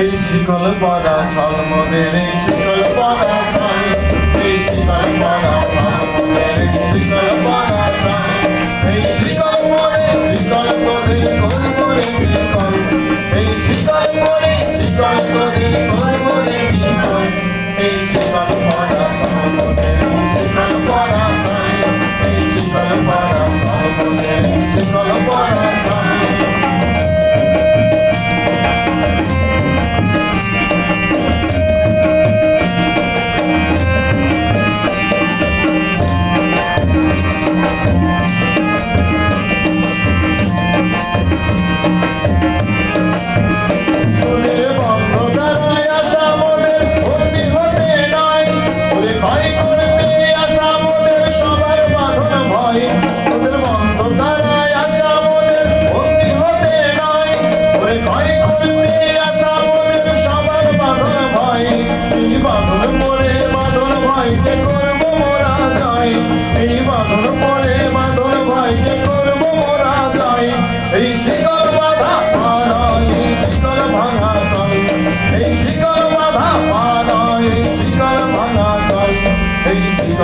এই শিকল পরা ছলমদের এই শিকল পরা ছল।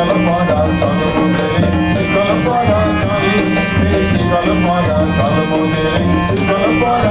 শিকল পড়া চল মনে শিকল পড়া চল শিকল পড়া চল মনে শিকল পড়া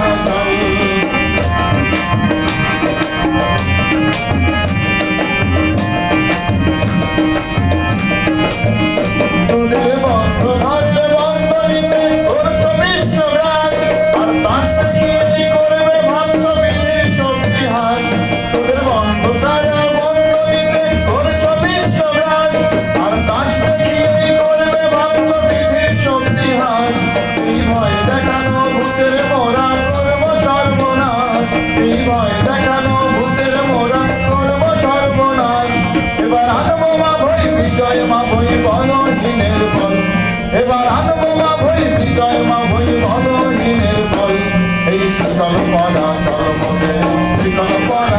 এই সকল পদা চরমতে সকল পদা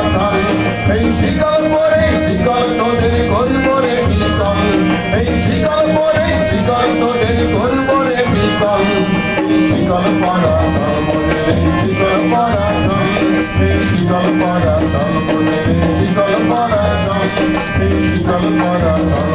শীতল পরা জল শীতল পরা জল শীতল পরা জল